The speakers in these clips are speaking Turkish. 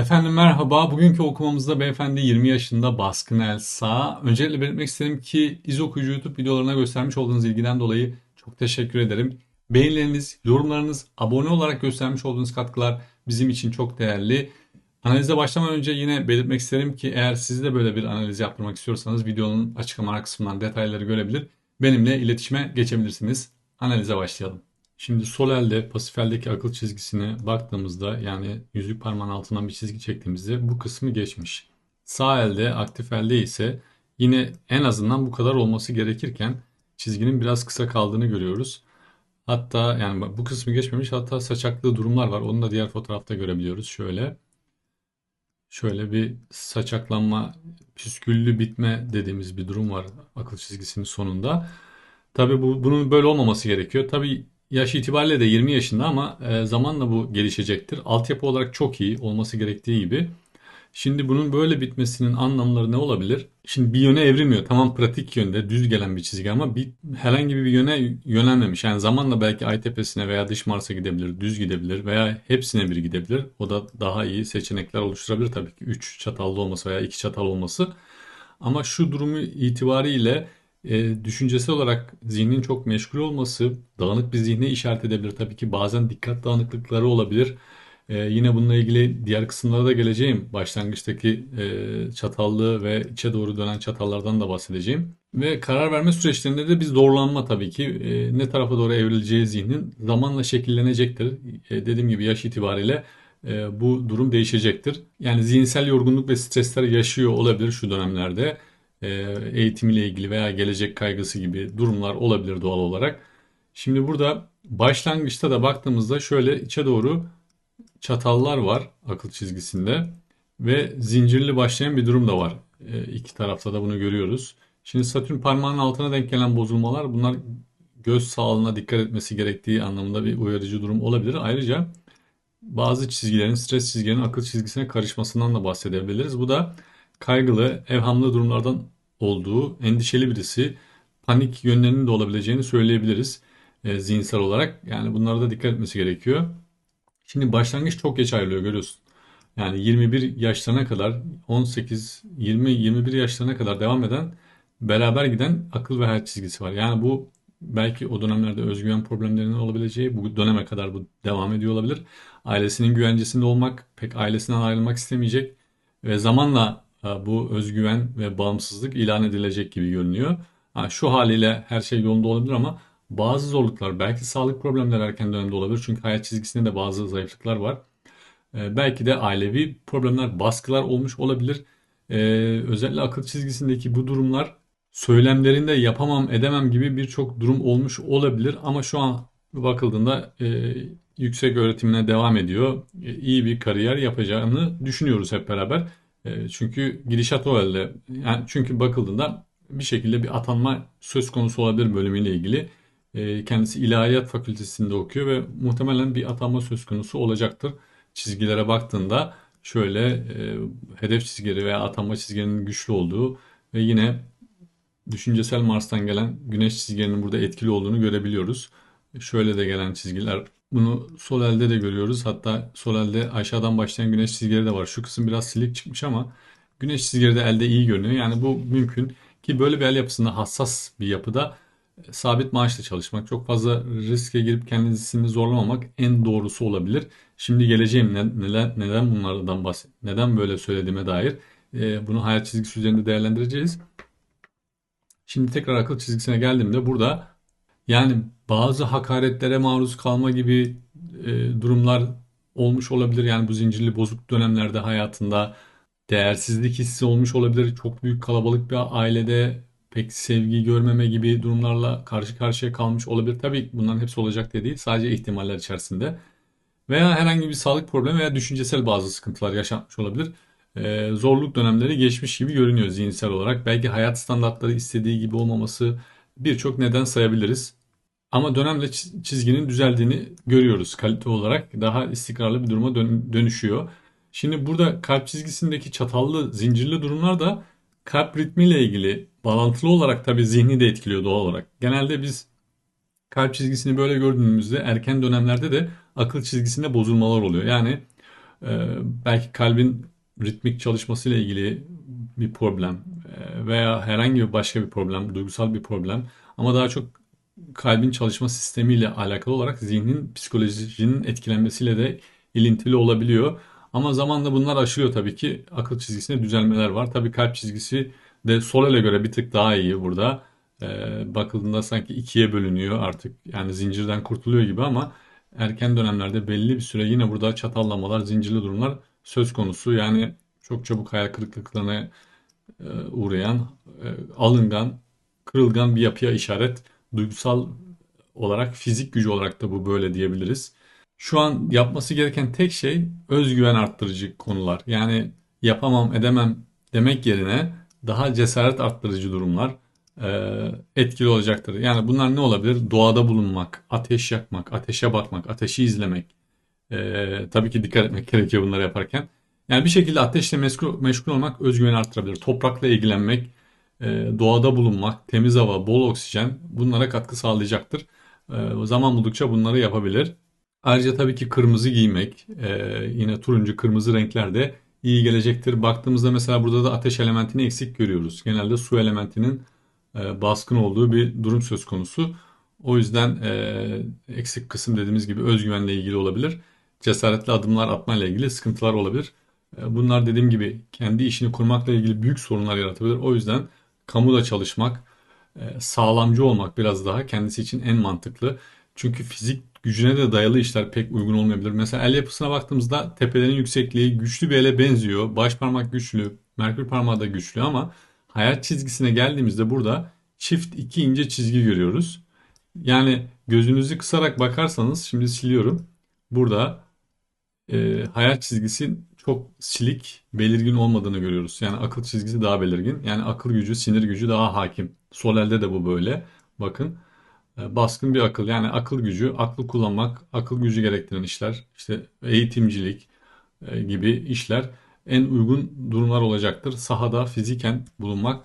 Efendim merhaba. Bugünkü okumamızda beyefendi 20 yaşında baskın el sağ. Öncelikle belirtmek isterim ki İz Okuyucu YouTube videolarına göstermiş olduğunuz ilgiden dolayı çok teşekkür ederim. Beğenileriniz, yorumlarınız, abone olarak göstermiş olduğunuz katkılar bizim için çok değerli. Analize başlamadan önce yine belirtmek isterim ki eğer siz de böyle bir analiz yaptırmak istiyorsanız videonun açıklama kısmından detayları görebilir. Benimle iletişime geçebilirsiniz. Analize başlayalım. Şimdi sol elde pasif eldeki akıl çizgisine baktığımızda yani yüzük parmağın altından bir çizgi çektiğimizde bu kısmı geçmiş. Sağ elde aktif elde ise yine en azından bu kadar olması gerekirken çizginin biraz kısa kaldığını görüyoruz. Hatta yani bu kısmı geçmemiş hatta saçaklı durumlar var. Onu da diğer fotoğrafta görebiliyoruz. Şöyle şöyle bir saçaklanma, püsküllü bitme dediğimiz bir durum var akıl çizgisinin sonunda. Tabii bu, bunun böyle olmaması gerekiyor. Tabii Yaş itibariyle de 20 yaşında ama e, zamanla bu gelişecektir. Altyapı olarak çok iyi olması gerektiği gibi. Şimdi bunun böyle bitmesinin anlamları ne olabilir? Şimdi bir yöne evrilmiyor. Tamam pratik yönde düz gelen bir çizgi ama bir, herhangi bir yöne yönelmemiş. Yani zamanla belki ay tepesine veya dış Mars'a gidebilir, düz gidebilir veya hepsine bir gidebilir. O da daha iyi seçenekler oluşturabilir tabii ki. 3 çatallı olması veya 2 çatal olması. Ama şu durumu itibariyle e, düşüncesel olarak zihnin çok meşgul olması dağınık bir zihne işaret edebilir. Tabii ki bazen dikkat dağınıklıkları olabilir. E, yine bununla ilgili diğer kısımlara da geleceğim. Başlangıçtaki e, çatallı ve içe doğru dönen çatallardan da bahsedeceğim. Ve karar verme süreçlerinde de biz doğrulanma tabii ki e, ne tarafa doğru evrileceği zihnin zamanla şekillenecektir. E, dediğim gibi yaş itibariyle e, bu durum değişecektir. Yani zihinsel yorgunluk ve stresler yaşıyor olabilir şu dönemlerde. E, eğitimiyle ilgili veya gelecek kaygısı gibi durumlar olabilir doğal olarak. Şimdi burada başlangıçta da baktığımızda şöyle içe doğru çatallar var akıl çizgisinde ve zincirli başlayan bir durum da var. E, iki tarafta da bunu görüyoruz. Şimdi Satürn parmağının altına denk gelen bozulmalar bunlar göz sağlığına dikkat etmesi gerektiği anlamında bir uyarıcı durum olabilir. Ayrıca bazı çizgilerin, stres çizgilerinin akıl çizgisine karışmasından da bahsedebiliriz. Bu da kaygılı, evhamlı durumlardan olduğu, endişeli birisi, panik yönlerinin de olabileceğini söyleyebiliriz e, zihinsel olarak. Yani bunlara da dikkat etmesi gerekiyor. Şimdi başlangıç çok geç ayrılıyor görüyorsun. Yani 21 yaşlarına kadar 18, 20, 21 yaşlarına kadar devam eden beraber giden akıl ve hayat çizgisi var. Yani bu belki o dönemlerde özgüven problemlerinin olabileceği bu döneme kadar bu devam ediyor olabilir. Ailesinin güvencesinde olmak, pek ailesinden ayrılmak istemeyecek ve zamanla bu özgüven ve bağımsızlık ilan edilecek gibi görünüyor. Şu haliyle her şey yolunda olabilir ama bazı zorluklar, belki sağlık problemleri erken dönemde olabilir. Çünkü hayat çizgisinde de bazı zayıflıklar var. Ee, belki de ailevi problemler, baskılar olmuş olabilir. Ee, özellikle akıl çizgisindeki bu durumlar söylemlerinde yapamam, edemem gibi birçok durum olmuş olabilir. Ama şu an bakıldığında e, yüksek öğretimine devam ediyor. E, iyi bir kariyer yapacağını düşünüyoruz hep beraber. E, çünkü gidişat o elde. Yani çünkü bakıldığında bir şekilde bir atanma söz konusu olabilir bölümüyle ilgili. E, kendisi ilahiyat fakültesinde okuyor ve muhtemelen bir atanma söz konusu olacaktır. Çizgilere baktığında şöyle e, hedef çizgileri veya atanma çizgilerinin güçlü olduğu ve yine düşüncesel Mars'tan gelen güneş çizgilerinin burada etkili olduğunu görebiliyoruz. Şöyle de gelen çizgiler bunu sol elde de görüyoruz. Hatta sol elde aşağıdan başlayan güneş çizgileri de var. Şu kısım biraz silik çıkmış ama güneş çizgileri de elde iyi görünüyor. Yani bu mümkün ki böyle bir el yapısında hassas bir yapıda e, sabit maaşla çalışmak, çok fazla riske girip kendisini zorlamamak en doğrusu olabilir. Şimdi geleceğim neden, neden bunlardan bahset, neden böyle söylediğime dair e, bunu hayat çizgisi üzerinde değerlendireceğiz. Şimdi tekrar akıl çizgisine geldiğimde burada yani bazı hakaretlere maruz kalma gibi e, durumlar olmuş olabilir. Yani bu zincirli bozuk dönemlerde hayatında değersizlik hissi olmuş olabilir. Çok büyük kalabalık bir ailede pek sevgi görmeme gibi durumlarla karşı karşıya kalmış olabilir. Tabii bunların hepsi olacak diye değil. Sadece ihtimaller içerisinde. Veya herhangi bir sağlık problemi veya düşüncesel bazı sıkıntılar yaşanmış olabilir. Ee, zorluk dönemleri geçmiş gibi görünüyor zihinsel olarak. Belki hayat standartları istediği gibi olmaması birçok neden sayabiliriz. Ama dönemle çizginin düzeldiğini görüyoruz kalite olarak. Daha istikrarlı bir duruma dönüşüyor. Şimdi burada kalp çizgisindeki çatallı, zincirli durumlar da kalp ritmiyle ilgili bağlantılı olarak tabii zihni de etkiliyor doğal olarak. Genelde biz kalp çizgisini böyle gördüğümüzde erken dönemlerde de akıl çizgisinde bozulmalar oluyor. Yani Ee, belki kalbin ritmik çalışmasıyla ilgili bir problem e, veya herhangi bir başka bir problem, duygusal bir problem ama daha çok kalbin çalışma sistemiyle alakalı olarak zihnin psikolojinin etkilenmesiyle de ilintili olabiliyor. Ama zamanla bunlar aşılıyor tabii ki. Akıl çizgisinde düzelmeler var. Tabii kalp çizgisi de sol ele göre bir tık daha iyi burada. Ee, bakıldığında sanki ikiye bölünüyor artık. Yani zincirden kurtuluyor gibi ama erken dönemlerde belli bir süre yine burada çatallamalar, zincirli durumlar söz konusu. Yani çok çabuk hayal kırıklıklarına e, uğrayan, e, alıngan, kırılgan bir yapıya işaret. Duygusal olarak, fizik gücü olarak da bu böyle diyebiliriz. Şu an yapması gereken tek şey özgüven arttırıcı konular. Yani yapamam, edemem demek yerine daha cesaret arttırıcı durumlar e, etkili olacaktır. Yani bunlar ne olabilir? Doğada bulunmak, ateş yakmak, ateşe bakmak, ateşi izlemek. E, tabii ki dikkat etmek gerekiyor bunları yaparken. Yani bir şekilde ateşle meşgul, meşgul olmak özgüveni arttırabilir. Toprakla ilgilenmek, doğada bulunmak, temiz hava, bol oksijen bunlara katkı sağlayacaktır. E, zaman buldukça bunları yapabilir. Ayrıca tabii ki kırmızı giymek, e, yine turuncu, kırmızı renkler de iyi gelecektir. Baktığımızda mesela burada da ateş elementini eksik görüyoruz. Genelde su elementinin e, baskın olduğu bir durum söz konusu. O yüzden e, eksik kısım dediğimiz gibi özgüvenle ilgili olabilir. Cesaretli adımlar atmayla ilgili sıkıntılar olabilir. E, bunlar dediğim gibi kendi işini kurmakla ilgili büyük sorunlar yaratabilir. O yüzden kamuda çalışmak, e, sağlamcı olmak biraz daha kendisi için en mantıklı. Çünkü fizik gücüne de dayalı işler pek uygun olmayabilir. Mesela el yapısına baktığımızda tepelerin yüksekliği güçlü bir ele benziyor. Baş parmak güçlü, merkür parmağı da güçlü ama hayat çizgisine geldiğimizde burada çift iki ince çizgi görüyoruz. Yani gözünüzü kısarak bakarsanız şimdi siliyorum. Burada e, hayat çizgisi çok silik, belirgin olmadığını görüyoruz. Yani akıl çizgisi daha belirgin. Yani akıl gücü, sinir gücü daha hakim. Sol elde de bu böyle. Bakın e, baskın bir akıl. Yani akıl gücü, aklı kullanmak, akıl gücü gerektiren işler, işte eğitimcilik e, gibi işler en uygun durumlar olacaktır. Sahada fiziken bulunmak,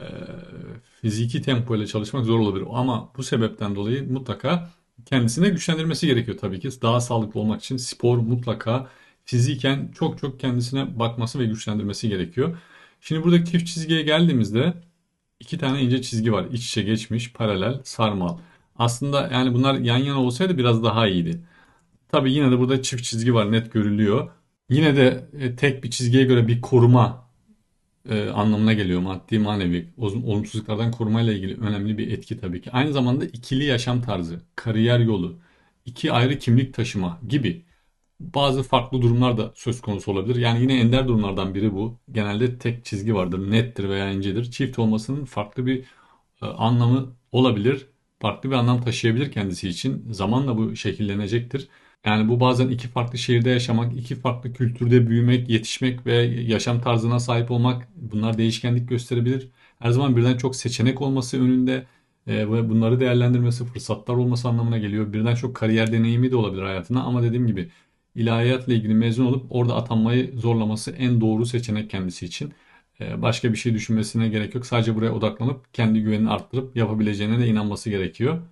e, fiziki tempo ile çalışmak zor olabilir. Ama bu sebepten dolayı mutlaka kendisine güçlendirmesi gerekiyor tabii ki. Daha sağlıklı olmak için spor mutlaka fiziken çok çok kendisine bakması ve güçlendirmesi gerekiyor. Şimdi buradaki çift çizgiye geldiğimizde iki tane ince çizgi var. İç içe geçmiş, paralel, sarmal. Aslında yani bunlar yan yana olsaydı biraz daha iyiydi. Tabii yine de burada çift çizgi var net görülüyor. Yine de e, tek bir çizgiye göre bir koruma e, anlamına geliyor maddi manevi olumsuzluklardan korumayla ilgili önemli bir etki tabii ki. Aynı zamanda ikili yaşam tarzı, kariyer yolu, iki ayrı kimlik taşıma gibi bazı farklı durumlar da söz konusu olabilir. Yani yine ender durumlardan biri bu. Genelde tek çizgi vardır, nettir veya incedir. Çift olmasının farklı bir e, anlamı olabilir. Farklı bir anlam taşıyabilir kendisi için. Zamanla bu şekillenecektir. Yani bu bazen iki farklı şehirde yaşamak, iki farklı kültürde büyümek, yetişmek ve yaşam tarzına sahip olmak bunlar değişkenlik gösterebilir. Her zaman birden çok seçenek olması önünde e, ve bunları değerlendirmesi, fırsatlar olması anlamına geliyor. Birden çok kariyer deneyimi de olabilir hayatına ama dediğim gibi ilahiyatla ilgili mezun olup orada atanmayı zorlaması en doğru seçenek kendisi için. E, başka bir şey düşünmesine gerek yok. Sadece buraya odaklanıp kendi güvenini arttırıp yapabileceğine de inanması gerekiyor.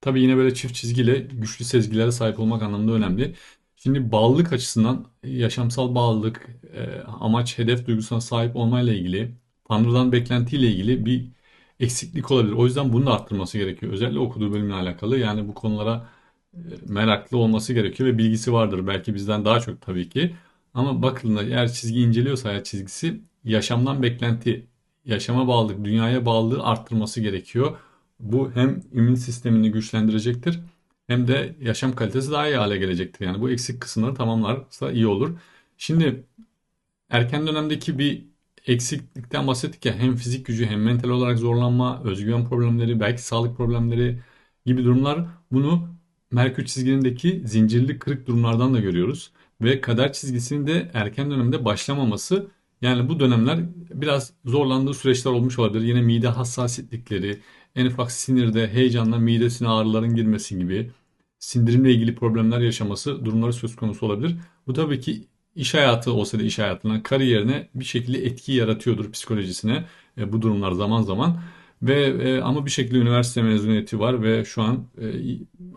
Tabii yine böyle çift çizgiyle güçlü sezgilere sahip olmak anlamında önemli. Şimdi bağlılık açısından yaşamsal bağlılık, e, amaç, hedef duygusuna sahip olmayla ilgili, Tanrı'dan beklentiyle ilgili bir eksiklik olabilir. O yüzden bunu da arttırması gerekiyor. Özellikle okuduğu bölümle alakalı. Yani bu konulara meraklı olması gerekiyor ve bilgisi vardır. Belki bizden daha çok tabii ki. Ama bakın eğer çizgi inceliyorsa hayat çizgisi yaşamdan beklenti, yaşama bağlılık, dünyaya bağlılığı arttırması gerekiyor. Bu hem immün sistemini güçlendirecektir hem de yaşam kalitesi daha iyi hale gelecektir. Yani bu eksik kısımları tamamlarsa iyi olur. Şimdi erken dönemdeki bir eksiklikten bahsettik ya hem fizik gücü hem mental olarak zorlanma, özgüven problemleri, belki sağlık problemleri gibi durumlar bunu Merkür çizgindeki zincirli kırık durumlardan da görüyoruz. Ve kader çizgisinin de erken dönemde başlamaması yani bu dönemler biraz zorlandığı süreçler olmuş olabilir. Yine mide hassasiyetlikleri, en ufak sinirde, heyecanla midesine ağrıların girmesi gibi sindirimle ilgili problemler yaşaması durumları söz konusu olabilir. Bu tabii ki iş hayatı olsa da iş hayatına, kariyerine bir şekilde etki yaratıyordur psikolojisine e, bu durumlar zaman zaman. Ve e, ama bir şekilde üniversite mezuniyeti var ve şu an e,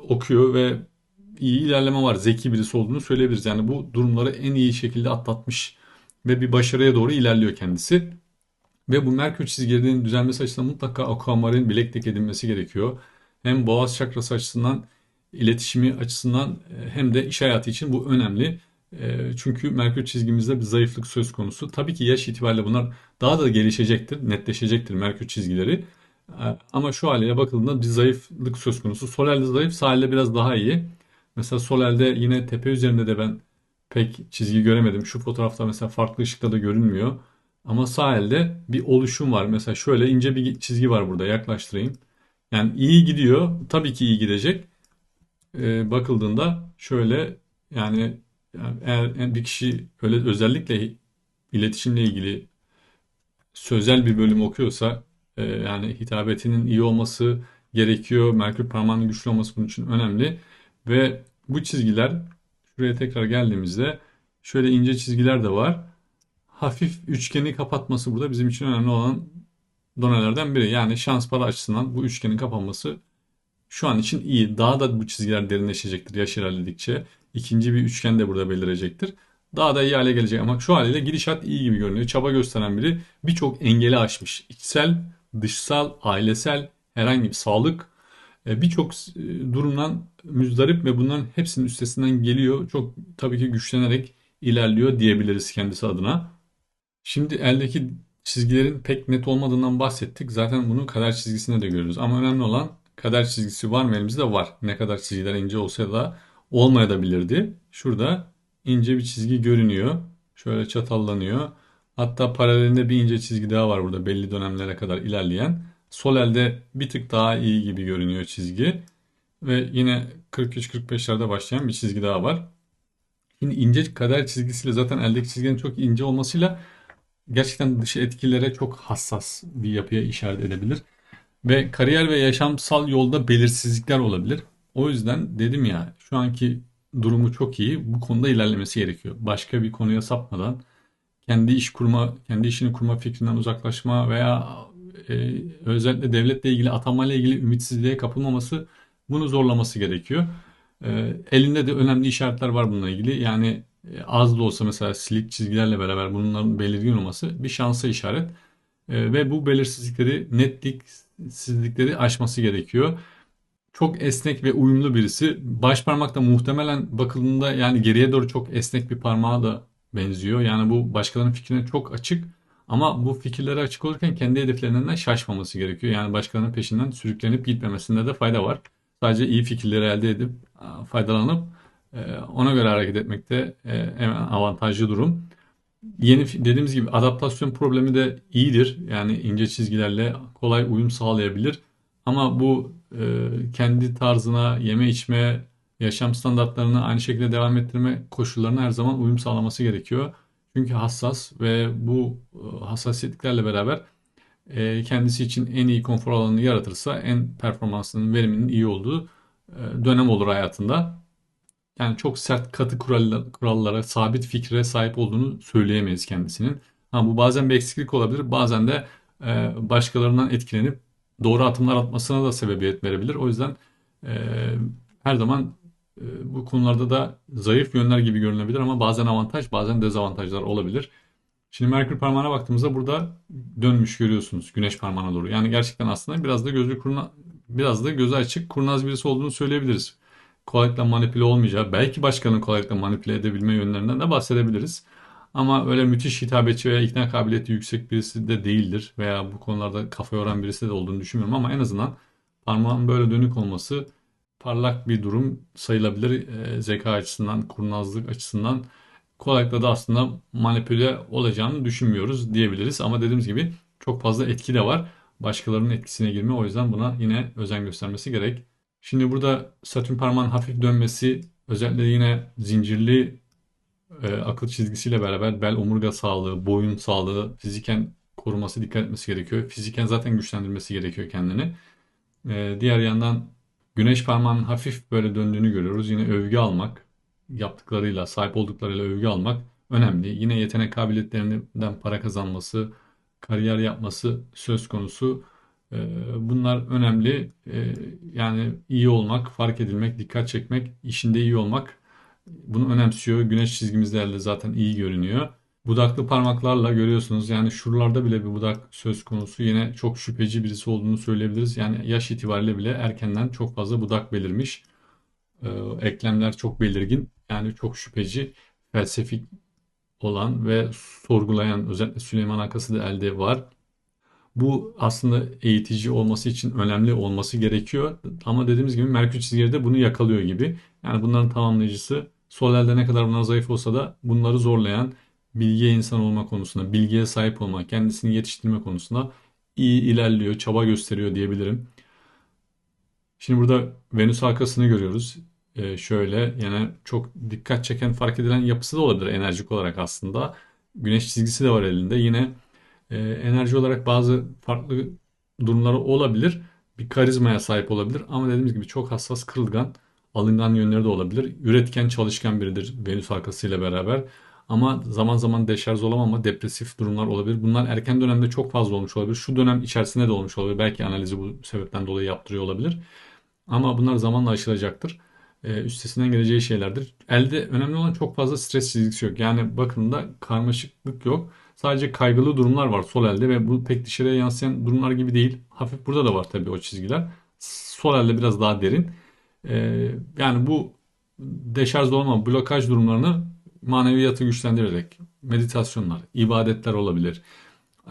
okuyor ve iyi ilerleme var. Zeki birisi olduğunu söyleyebiliriz. Yani bu durumları en iyi şekilde atlatmış ve bir başarıya doğru ilerliyor kendisi. Ve bu Merkür çizgilerinin düzelmesi açısından mutlaka aquamarin bileklik edinmesi gerekiyor. Hem boğaz çakrası açısından, iletişimi açısından e, hem de iş hayatı için bu önemli. E, çünkü Merkür çizgimizde bir zayıflık söz konusu. Tabii ki yaş itibariyle bunlar daha da gelişecektir, netleşecektir Merkür çizgileri. E, ama şu haliyle bakıldığında bir zayıflık söz konusu. Sol elde zayıf, sağ elde biraz daha iyi. Mesela sol elde yine tepe üzerinde de ben pek çizgi göremedim. Şu fotoğrafta mesela farklı ışıkta da görünmüyor. Ama sağ elde bir oluşum var. Mesela şöyle ince bir çizgi var burada. Yaklaştırayım. Yani iyi gidiyor. Tabii ki iyi gidecek. Ee, bakıldığında şöyle yani, yani eğer bir kişi öyle özellikle iletişimle ilgili sözel bir bölüm okuyorsa e, yani hitabetinin iyi olması gerekiyor. Merkür parmağının güçlü olması bunun için önemli. Ve bu çizgiler şuraya tekrar geldiğimizde şöyle ince çizgiler de var. Hafif üçgeni kapatması burada bizim için önemli olan donelerden biri. Yani şans para açısından bu üçgenin kapanması şu an için iyi. Daha da bu çizgiler derinleşecektir yaş ilerledikçe. İkinci bir üçgen de burada belirecektir. Daha da iyi hale gelecek ama şu haliyle gidişat iyi gibi görünüyor. Çaba gösteren biri birçok engeli aşmış. İçsel, dışsal, ailesel, herhangi bir sağlık e, birçok e, durumdan müzdarip ve bunların hepsinin üstesinden geliyor. Çok tabii ki güçlenerek ilerliyor diyebiliriz kendisi adına. Şimdi eldeki çizgilerin pek net olmadığından bahsettik. Zaten bunu kader çizgisinde de görüyoruz. Ama önemli olan kader çizgisi var mı elimizde? Var. Ne kadar çizgiler ince olsa da olmayabilirdi. Şurada ince bir çizgi görünüyor. Şöyle çatallanıyor. Hatta paralelinde bir ince çizgi daha var burada belli dönemlere kadar ilerleyen. Sol elde bir tık daha iyi gibi görünüyor çizgi. Ve yine 43-45'lerde başlayan bir çizgi daha var. Şimdi ince kader çizgisiyle zaten eldeki çizginin çok ince olmasıyla gerçekten dışı etkilere çok hassas bir yapıya işaret edebilir. Ve kariyer ve yaşamsal yolda belirsizlikler olabilir. O yüzden dedim ya şu anki durumu çok iyi. Bu konuda ilerlemesi gerekiyor. Başka bir konuya sapmadan kendi iş kurma, kendi işini kurma fikrinden uzaklaşma veya e, özellikle devletle ilgili atanmayla ilgili ümitsizliğe kapılmaması bunu zorlaması gerekiyor. E, elinde de önemli işaretler var bununla ilgili. Yani e, az da olsa mesela silik çizgilerle beraber bunların belirgin olması bir şansa işaret. E, ve bu belirsizlikleri, netliksizlikleri aşması gerekiyor. Çok esnek ve uyumlu birisi. Baş parmak da muhtemelen bakıldığında yani geriye doğru çok esnek bir parmağa da benziyor. Yani bu başkalarının fikrine çok açık. Ama bu fikirlere açık olurken kendi hedeflerinden de şaşmaması gerekiyor. Yani başkalarının peşinden sürüklenip gitmemesinde de fayda var. Sadece iyi fikirleri elde edip faydalanıp ee, ona göre hareket etmekte e, en avantajlı durum. Yeni dediğimiz gibi adaptasyon problemi de iyidir. Yani ince çizgilerle kolay uyum sağlayabilir. Ama bu e, kendi tarzına, yeme içme, yaşam standartlarını aynı şekilde devam ettirme koşullarına her zaman uyum sağlaması gerekiyor. Çünkü hassas ve bu e, hassasiyetlerle beraber kendisi için en iyi konfor alanını yaratırsa en performansının veriminin iyi olduğu dönem olur hayatında yani çok sert katı kurallara, sabit fikre sahip olduğunu söyleyemeyiz kendisinin. Ha, bu bazen bir eksiklik olabilir, bazen de e, başkalarından etkilenip doğru atımlar atmasına da sebebiyet verebilir. O yüzden e, her zaman e, bu konularda da zayıf yönler gibi görünebilir ama bazen avantaj, bazen dezavantajlar olabilir. Şimdi Merkür parmağına baktığımızda burada dönmüş görüyorsunuz güneş parmağına doğru. Yani gerçekten aslında biraz da gözü kurna, biraz da gözü açık, kurnaz birisi olduğunu söyleyebiliriz kolaylıkla manipüle olmayacağı, belki başkanın kolaylıkla manipüle edebilme yönlerinden de bahsedebiliriz. Ama öyle müthiş hitabetçi veya ikna kabiliyeti yüksek birisi de değildir veya bu konularda kafa yoran birisi de olduğunu düşünmüyorum ama en azından parmağın böyle dönük olması parlak bir durum sayılabilir e, zeka açısından, kurnazlık açısından kolaylıkla da aslında manipüle olacağını düşünmüyoruz diyebiliriz. Ama dediğimiz gibi çok fazla etki de var. Başkalarının etkisine girme o yüzden buna yine özen göstermesi gerek. Şimdi burada Satürn parmağın hafif dönmesi özellikle yine zincirli e, akıl çizgisiyle beraber bel omurga sağlığı, boyun sağlığı, fiziken koruması dikkat etmesi gerekiyor. Fiziken zaten güçlendirmesi gerekiyor kendini. E, diğer yandan güneş parmağının hafif böyle döndüğünü görüyoruz. Yine övgü almak, yaptıklarıyla, sahip olduklarıyla övgü almak önemli. Yine yetenek kabiliyetlerinden para kazanması, kariyer yapması söz konusu. E, bunlar önemli. E, yani iyi olmak, fark edilmek, dikkat çekmek, işinde iyi olmak bunu önemsiyor. Güneş çizgimizlerle zaten iyi görünüyor. Budaklı parmaklarla görüyorsunuz. Yani şuralarda bile bir budak söz konusu. Yine çok şüpheci birisi olduğunu söyleyebiliriz. Yani yaş itibariyle bile erkenden çok fazla budak belirmiş. Ee, eklemler çok belirgin. Yani çok şüpheci, felsefik olan ve sorgulayan özellikle Süleyman Akası da elde var. Bu aslında eğitici olması için önemli olması gerekiyor. Ama dediğimiz gibi Merkür çizgileri de bunu yakalıyor gibi. Yani bunların tamamlayıcısı sol elde ne kadar bunlar zayıf olsa da bunları zorlayan bilgiye insan olma konusunda, bilgiye sahip olma, kendisini yetiştirme konusunda iyi ilerliyor, çaba gösteriyor diyebilirim. Şimdi burada Venüs halkasını görüyoruz. Ee, şöyle yani çok dikkat çeken fark edilen yapısı da olabilir enerjik olarak aslında. Güneş çizgisi de var elinde. Yine e, enerji olarak bazı farklı durumları olabilir. Bir karizmaya sahip olabilir ama dediğimiz gibi çok hassas, kırılgan, alıngan yönleri de olabilir. Üretken, çalışkan biridir Venüs halkasıyla beraber. Ama zaman zaman deşarj olamama, depresif durumlar olabilir. Bunlar erken dönemde çok fazla olmuş olabilir. Şu dönem içerisinde de olmuş olabilir. Belki analizi bu sebepten dolayı yaptırıyor olabilir. Ama bunlar zamanla aşılacaktır. Ee, üstesinden geleceği şeylerdir. Elde önemli olan çok fazla stres çizgisi yok. Yani bakımda karmaşıklık yok. Sadece kaygılı durumlar var sol elde ve bu pek dışarıya yansıyan durumlar gibi değil. Hafif burada da var tabii o çizgiler. Sol elde biraz daha derin. Ee, yani bu deşarj olma, blokaj durumlarını maneviyatı güçlendirerek meditasyonlar, ibadetler olabilir.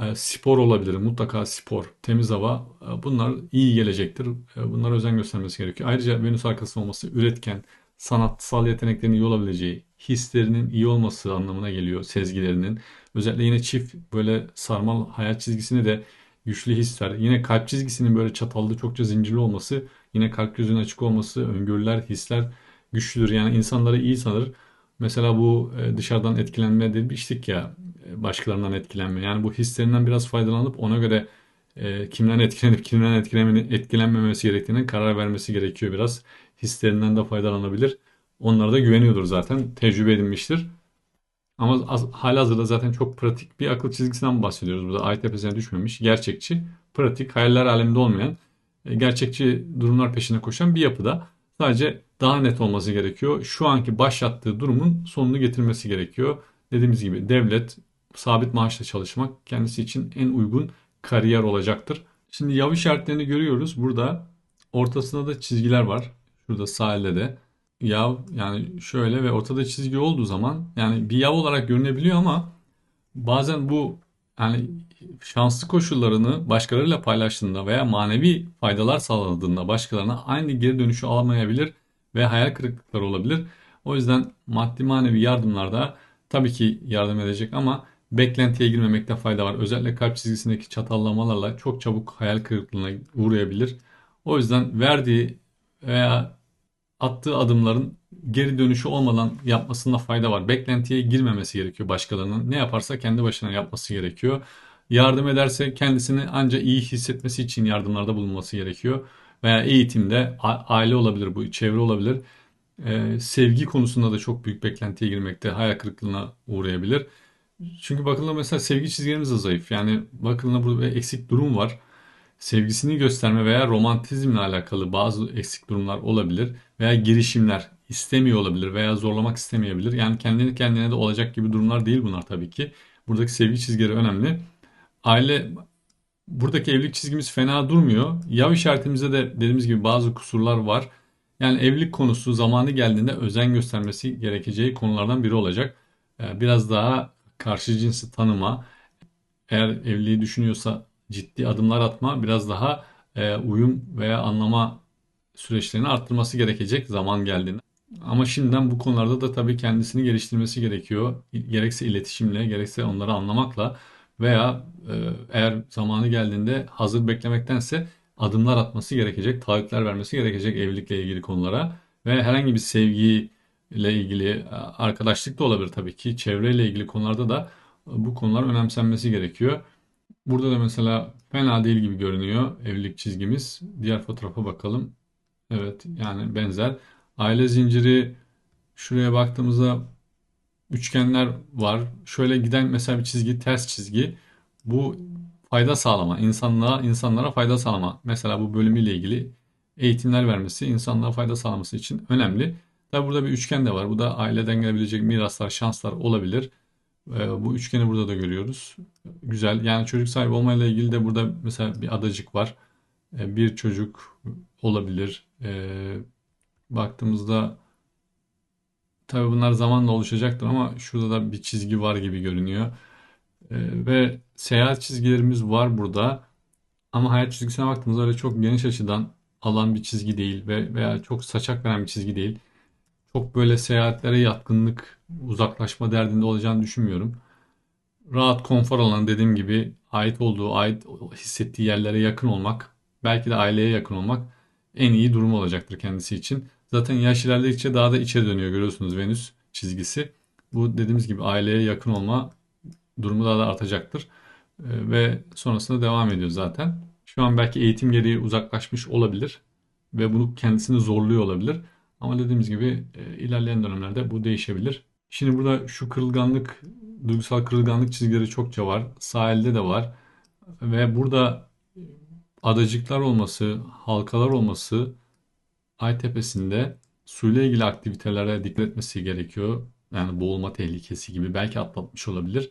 E, spor olabilir. Mutlaka spor, temiz hava e, bunlar iyi gelecektir. E, bunlara özen göstermesi gerekiyor. Ayrıca Venüs arkası olması üretken, sanatsal yeteneklerinin iyi olabileceği, hislerinin iyi olması anlamına geliyor, sezgilerinin. Özellikle yine çift böyle sarmal hayat çizgisini de güçlü hisler. Yine kalp çizgisinin böyle çatallı, çokça zincirli olması, yine kalp gözünün açık olması, öngörüler, hisler güçlüdür. Yani insanları iyi sanır. Mesela bu e, dışarıdan etkilenme demiştik ya e, başkalarından etkilenme. Yani bu hislerinden biraz faydalanıp ona göre e, kimden etkilenip kimden etkilenmemesi gerektiğine karar vermesi gerekiyor biraz. Hislerinden de faydalanabilir. Onlara da güveniyordur zaten. Tecrübe edinmiştir. Ama az, halihazırda zaten çok pratik bir akıl çizgisinden bahsediyoruz. Burada ay tepesine düşmemiş. Gerçekçi, pratik, hayaller aleminde olmayan, gerçekçi durumlar peşine koşan bir yapıda. Sadece daha net olması gerekiyor. Şu anki başlattığı durumun sonunu getirmesi gerekiyor. Dediğimiz gibi devlet sabit maaşla çalışmak kendisi için en uygun kariyer olacaktır. Şimdi yav işaretlerini görüyoruz. Burada ortasında da çizgiler var. Şurada sağ elde de yav yani şöyle ve ortada çizgi olduğu zaman yani bir yav olarak görünebiliyor ama bazen bu yani şanslı koşullarını başkalarıyla paylaştığında veya manevi faydalar sağladığında başkalarına aynı geri dönüşü alamayabilir ve hayal kırıklıkları olabilir. O yüzden maddi manevi yardımlarda tabii ki yardım edecek ama beklentiye girmemekte fayda var. Özellikle kalp çizgisindeki çatallamalarla çok çabuk hayal kırıklığına uğrayabilir. O yüzden verdiği veya attığı adımların geri dönüşü olmadan yapmasında fayda var. Beklentiye girmemesi gerekiyor başkalarının. Ne yaparsa kendi başına yapması gerekiyor. Yardım ederse kendisini ancak iyi hissetmesi için yardımlarda bulunması gerekiyor. Veya eğitimde aile olabilir bu, çevre olabilir. Ee, sevgi konusunda da çok büyük beklentiye girmekte, hayal kırıklığına uğrayabilir. Çünkü bakıldığında mesela sevgi çizgilerimiz de zayıf. Yani bakıldığında burada bir eksik durum var. Sevgisini gösterme veya romantizmle alakalı bazı eksik durumlar olabilir. Veya girişimler istemiyor olabilir veya zorlamak istemeyebilir. Yani kendini kendine de olacak gibi durumlar değil bunlar tabii ki. Buradaki sevgi çizgileri önemli. Aile buradaki evlilik çizgimiz fena durmuyor. Yav işaretimizde de dediğimiz gibi bazı kusurlar var. Yani evlilik konusu zamanı geldiğinde özen göstermesi gerekeceği konulardan biri olacak. Ee, biraz daha karşı cinsi tanıma, eğer evliliği düşünüyorsa ciddi adımlar atma, biraz daha e, uyum veya anlama süreçlerini arttırması gerekecek zaman geldiğinde. Ama şimdiden bu konularda da tabii kendisini geliştirmesi gerekiyor. Gerekse iletişimle, gerekse onları anlamakla veya e, eğer zamanı geldiğinde hazır beklemektense adımlar atması gerekecek, taahhütler vermesi gerekecek evlilikle ilgili konulara ve herhangi bir sevgiyle ilgili e, arkadaşlık da olabilir tabii ki çevreyle ilgili konularda da bu konular önemsenmesi gerekiyor. Burada da mesela fena değil gibi görünüyor evlilik çizgimiz. Diğer fotoğrafa bakalım. Evet yani benzer. Aile zinciri şuraya baktığımızda üçgenler var. Şöyle giden mesela bir çizgi ters çizgi. Bu fayda sağlama, insanlığa, insanlara fayda sağlama. Mesela bu bölümüyle ilgili eğitimler vermesi, insanlığa fayda sağlaması için önemli. Tabi burada bir üçgen de var. Bu da aileden gelebilecek miraslar, şanslar olabilir. Ee, bu üçgeni burada da görüyoruz. Güzel. Yani çocuk sahibi olmayla ilgili de burada mesela bir adacık var. Ee, bir çocuk olabilir. Ee, baktığımızda tabi bunlar zamanla oluşacaktır ama şurada da bir çizgi var gibi görünüyor. Ve seyahat çizgilerimiz var burada. Ama hayat çizgisine baktığımızda öyle çok geniş açıdan alan bir çizgi değil ve veya çok saçak veren bir çizgi değil. Çok böyle seyahatlere yatkınlık, uzaklaşma derdinde olacağını düşünmüyorum. Rahat konfor alanı dediğim gibi ait olduğu, ait hissettiği yerlere yakın olmak, belki de aileye yakın olmak en iyi durum olacaktır kendisi için. Zaten yaş ilerledikçe daha da içe dönüyor görüyorsunuz Venüs çizgisi. Bu dediğimiz gibi aileye yakın olma durumu daha da artacaktır. Ve sonrasında devam ediyor zaten. Şu an belki eğitim gereği uzaklaşmış olabilir ve bunu kendisini zorluyor olabilir. Ama dediğimiz gibi e, ilerleyen dönemlerde bu değişebilir. Şimdi burada şu kırılganlık, duygusal kırılganlık çizgileri çokça var. Sahilde de var. Ve burada adacıklar olması, halkalar olması ay tepesinde suyla ilgili aktivitelere dikkat etmesi gerekiyor. Yani boğulma tehlikesi gibi belki atlatmış olabilir.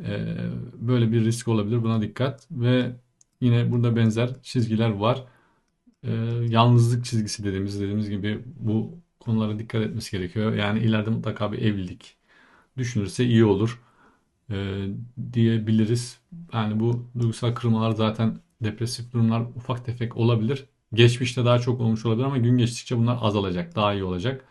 Ee, böyle bir risk olabilir. Buna dikkat ve Yine burada benzer çizgiler var. Ee, yalnızlık çizgisi dediğimiz dediğimiz gibi bu konulara dikkat etmesi gerekiyor. Yani ileride mutlaka bir evlilik düşünürse iyi olur e, diyebiliriz. Yani bu duygusal kırılmalar zaten depresif durumlar ufak tefek olabilir. Geçmişte daha çok olmuş olabilir ama gün geçtikçe bunlar azalacak, daha iyi olacak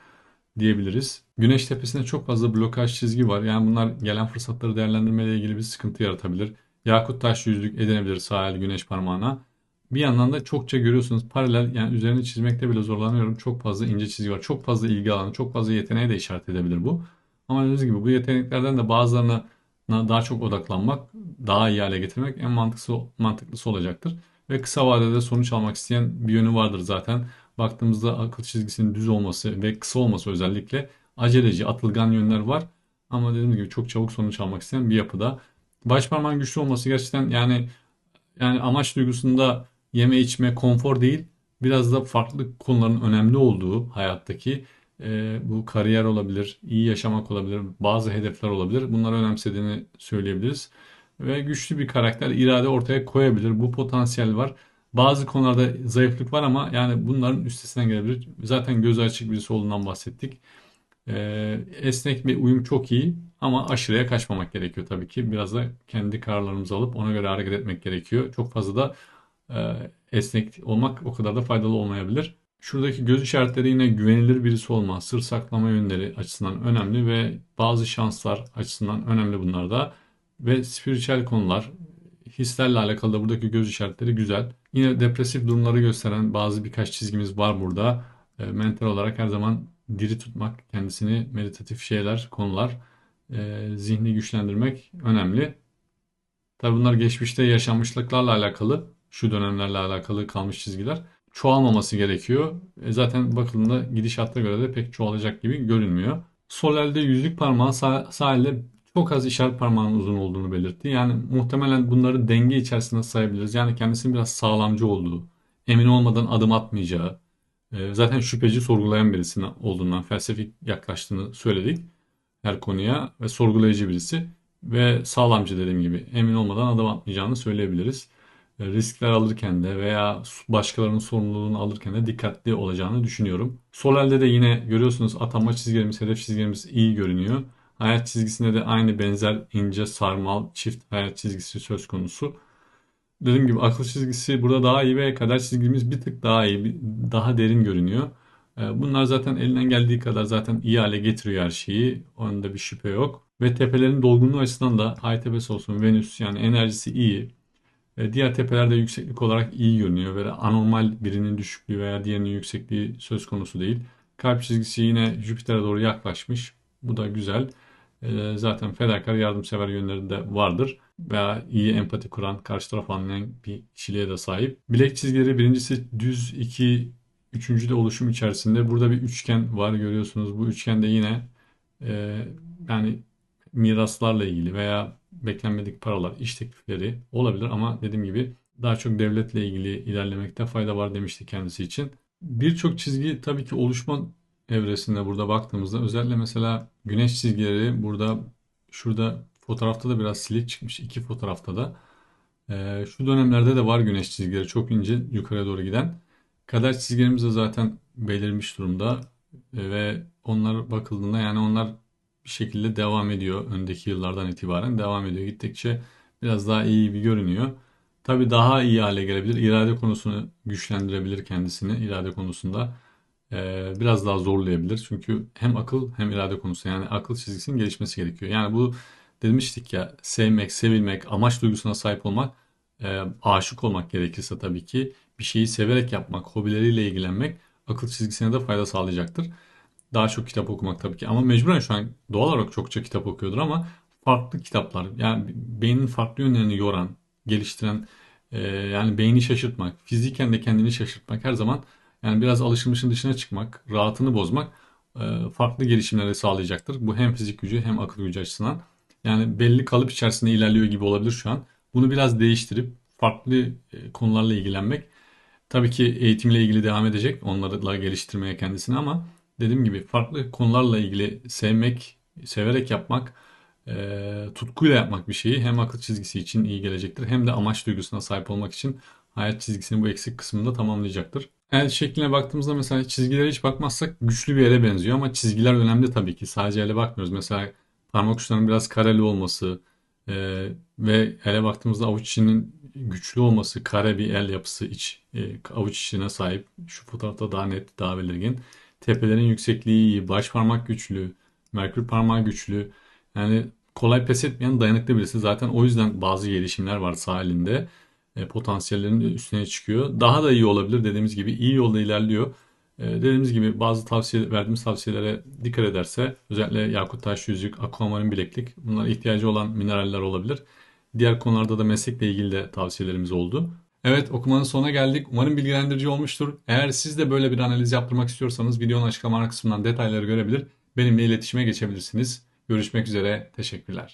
diyebiliriz. Güneş tepesinde çok fazla blokaj çizgi var. Yani bunlar gelen fırsatları değerlendirmeyle ilgili bir sıkıntı yaratabilir. Yakut taş yüzlük edinebilir sahil güneş parmağına. Bir yandan da çokça görüyorsunuz paralel yani üzerine çizmekte bile zorlanıyorum. Çok fazla ince çizgi var. Çok fazla ilgi alanı, çok fazla yeteneğe de işaret edebilir bu. Ama dediğiniz gibi bu yeteneklerden de bazılarına daha çok odaklanmak, daha iyi hale getirmek en mantıklısı, mantıklısı olacaktır. Ve kısa vadede sonuç almak isteyen bir yönü vardır zaten. Baktığımızda akıl çizgisinin düz olması ve kısa olması özellikle aceleci, atılgan yönler var. Ama dediğim gibi çok çabuk sonuç almak isteyen bir yapıda. Baş parmağın güçlü olması gerçekten yani yani amaç duygusunda yeme içme konfor değil biraz da farklı konuların önemli olduğu hayattaki e, bu kariyer olabilir, iyi yaşamak olabilir, bazı hedefler olabilir. Bunları önemsediğini söyleyebiliriz. Ve güçlü bir karakter, irade ortaya koyabilir. Bu potansiyel var. Bazı konularda zayıflık var ama yani bunların üstesinden gelebilir. Zaten gözü açık birisi olduğundan bahsettik. E, esnek bir uyum çok iyi ama aşırıya kaçmamak gerekiyor tabii ki. Biraz da kendi kararlarımızı alıp ona göre hareket etmek gerekiyor. Çok fazla da esnek olmak o kadar da faydalı olmayabilir. Şuradaki göz işaretleri yine güvenilir birisi olma, sır saklama yönleri açısından önemli ve bazı şanslar açısından önemli bunlar da. Ve spiritüel konular, hislerle alakalı da buradaki göz işaretleri güzel. Yine depresif durumları gösteren bazı birkaç çizgimiz var burada. E, mental olarak her zaman diri tutmak, kendisini meditatif şeyler, konular, e, zihni güçlendirmek önemli. Tabi bunlar geçmişte yaşanmışlıklarla alakalı, şu dönemlerle alakalı kalmış çizgiler. Çoğalmaması gerekiyor. E, zaten bakıldığında gidişatta göre de pek çoğalacak gibi görünmüyor. Sol elde yüzük parmağı, sağ, sağ elde çok az işaret parmağının uzun olduğunu belirtti. Yani muhtemelen bunları denge içerisinde sayabiliriz. Yani kendisinin biraz sağlamcı olduğu, emin olmadan adım atmayacağı, ee, zaten şüpheci sorgulayan birisinin olduğundan felsefik yaklaştığını söyledik her konuya ve sorgulayıcı birisi ve sağlamcı dediğim gibi emin olmadan adım atmayacağını söyleyebiliriz. Ee, riskler alırken de veya başkalarının sorumluluğunu alırken de dikkatli olacağını düşünüyorum. Sol elde de yine görüyorsunuz atanma çizgilerimiz, hedef çizgilerimiz iyi görünüyor. Hayat çizgisinde de aynı benzer ince sarmal çift hayat çizgisi söz konusu dediğim gibi akıl çizgisi burada daha iyi ve kader çizgimiz bir tık daha iyi, daha derin görünüyor. Ee, bunlar zaten elinden geldiği kadar zaten iyi hale getiriyor her şeyi. Onda bir şüphe yok. Ve tepelerin dolgunluğu açısından da Ay tepesi olsun Venüs yani enerjisi iyi. Diğer tepelerde yükseklik olarak iyi görünüyor. Böyle anormal birinin düşüklüğü veya diğerinin yüksekliği söz konusu değil. Kalp çizgisi yine Jüpiter'e doğru yaklaşmış. Bu da güzel. Ee, zaten fedakar yardımsever yönleri de vardır veya iyi empati kuran, karşı taraf anlayan bir kişiliğe de sahip. Bilek çizgileri birincisi düz, iki, üçüncü de oluşum içerisinde. Burada bir üçgen var görüyorsunuz. Bu üçgende yine e, yani miraslarla ilgili veya beklenmedik paralar, iş teklifleri olabilir ama dediğim gibi daha çok devletle ilgili ilerlemekte fayda var demişti kendisi için. Birçok çizgi tabii ki oluşma evresinde burada baktığımızda özellikle mesela güneş çizgileri burada şurada fotoğrafta da biraz silik çıkmış iki fotoğrafta da. Ee, şu dönemlerde de var güneş çizgileri çok ince yukarıya doğru giden. Kader çizgilerimiz de zaten belirmiş durumda Ee, ve onlar bakıldığında yani onlar bir şekilde devam ediyor. Öndeki yıllardan itibaren devam ediyor. Gittikçe biraz daha iyi gibi görünüyor. Tabii daha iyi hale gelebilir. İrade konusunu güçlendirebilir kendisini irade konusunda. Ee, biraz daha zorlayabilir. Çünkü hem akıl hem irade konusu yani akıl çizgisinin gelişmesi gerekiyor. Yani bu demiştik ya sevmek, sevilmek, amaç duygusuna sahip olmak, e, aşık olmak gerekirse tabii ki bir şeyi severek yapmak, hobileriyle ilgilenmek akıl çizgisine de fayda sağlayacaktır. Daha çok kitap okumak tabii ki ama mecburen şu an doğal olarak çokça kitap okuyordur ama farklı kitaplar yani beynin farklı yönlerini yoran, geliştiren e, yani beyni şaşırtmak, fiziken de kendini şaşırtmak her zaman yani biraz alışılmışın dışına çıkmak, rahatını bozmak e, farklı gelişimleri sağlayacaktır. Bu hem fizik gücü hem akıl gücü açısından. Yani belli kalıp içerisinde ilerliyor gibi olabilir şu an. Bunu biraz değiştirip farklı e, konularla ilgilenmek. Tabii ki eğitimle ilgili devam edecek. Onlarla geliştirmeye kendisini ama dediğim gibi farklı konularla ilgili sevmek, severek yapmak, e, tutkuyla yapmak bir şeyi hem akıl çizgisi için iyi gelecektir hem de amaç duygusuna sahip olmak için hayat çizgisinin bu eksik kısmını da tamamlayacaktır. El şekline baktığımızda mesela çizgilere hiç bakmazsak güçlü bir ele benziyor ama çizgiler önemli tabii ki. Sadece ele bakmıyoruz. Mesela parmak uçlarının biraz kareli olması e, ve ele baktığımızda avuç içinin güçlü olması, kare bir el yapısı iç e, avuç içine sahip. Şu fotoğrafta daha net, daha belirgin. Tepelerin yüksekliği iyi, baş parmak güçlü, merkür parmağı güçlü. Yani kolay pes etmeyen dayanıklı birisi. Zaten o yüzden bazı gelişimler var sağ elinde. E, potansiyellerin üstüne çıkıyor. Daha da iyi olabilir dediğimiz gibi iyi yolda ilerliyor. E, dediğimiz gibi bazı tavsiye verdiğimiz tavsiyelere dikkat ederse özellikle yakut taş yüzük, aquamarine bileklik bunlar ihtiyacı olan mineraller olabilir. Diğer konularda da meslekle ilgili de tavsiyelerimiz oldu. Evet okumanın sonuna geldik. Umarım bilgilendirici olmuştur. Eğer siz de böyle bir analiz yaptırmak istiyorsanız videonun açıklama kısmından detayları görebilir. Benimle iletişime geçebilirsiniz. Görüşmek üzere. Teşekkürler.